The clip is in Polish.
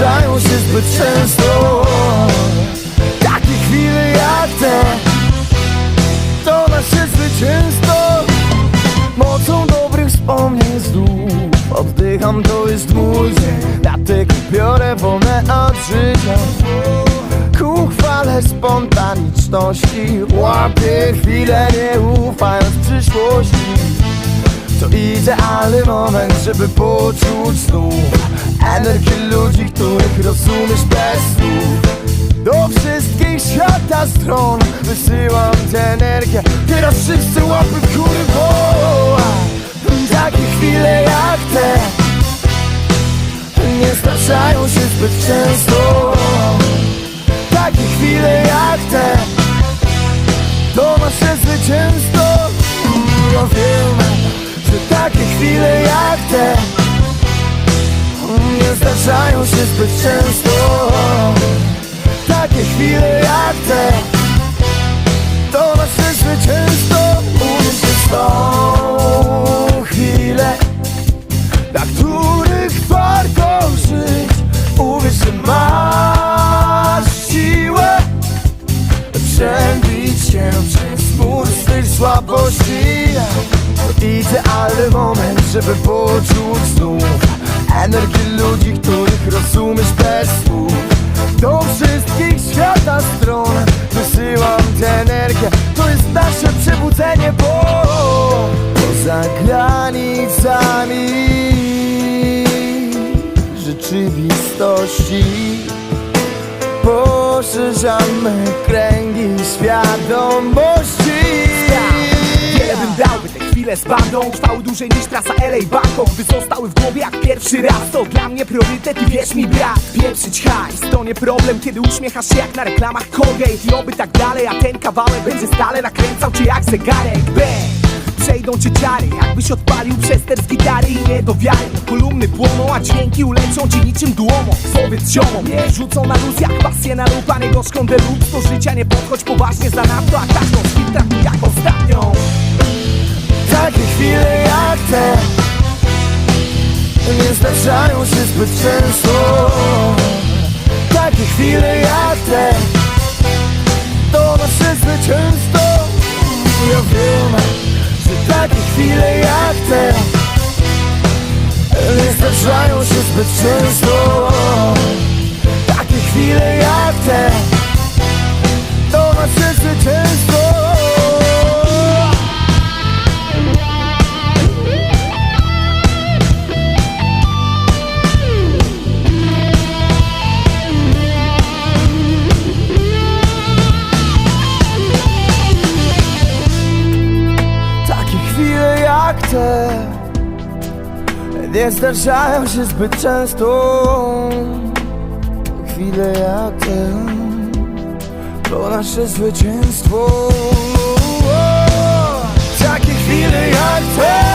zdarzają się zbyt często. Takie chwile jak te To nasze zwycięstwo. Mocą dobrych wspomnień znów Oddycham, to jest mój dzień. Dlatego biorę wolne od życia. Ku chwale spontaniczności Łapię chwilę, nie ufając przyszłości To idealny moment, żeby poczuć znów Energię ludzi, których rozumiesz bez słów. Do wszystkich świata stron Wysyłam tę energię. Teraz wszyscy łapy w górę Takie chwile jak te Nie zdarzają się zbyt często. Takie chwile jak te To nasze zwycięstwo te. Nie zdarzają się zbyt często. Takie chwile jak te. To nasze zwycięstwo Uwierz w tą chwilę Dla których warto żyć. Uwierz, że masz siłę Przebić się przez mur swych słabości idealny moment, żeby poczuć znów Energię ludzi, których rozumiesz bez słów. Do wszystkich świata stron Wysyłam tę energię. To jest nasze przebudzenie, bo Poza granicami Rzeczywistości Poszerzamy kręgi świadomości chwile z bandą. Trwały dłużej niż trasa LA Bangkok By zostały w głowie jak pierwszy raz To dla mnie priorytet i wierz mi brat Pieprzyć hajs. To nie problem Kiedy uśmiechasz się jak na reklamach Colgate. I oby tak dalej, a ten kawałek Będzie stale nakręcał cię jak zegarek. Bang! Przejdą cię ciary, jakbyś odpalił przester z gitary i nie do wiary. Kolumny płoną, a dźwięki uleczą ci niczym dłomą Powiedz ziomom, nie rzucą na luz jak pasję na lub A nie gorzką deluxe. Do życia nie podchodź poważnie za nadto A każdą z chwil traktuj jak ostatnią Takie chwile jak te. Nie zdarzają się zbyt często. Takie chwile jak te. To nasze zwycięstwo Ja wiem, że takie chwile jak te. Nie zdarzają się zbyt często. Takie chwile jak te Nie zdarzają się zbyt często. Chwile jak te To nasze zwycięstwo. Takie chwile jak te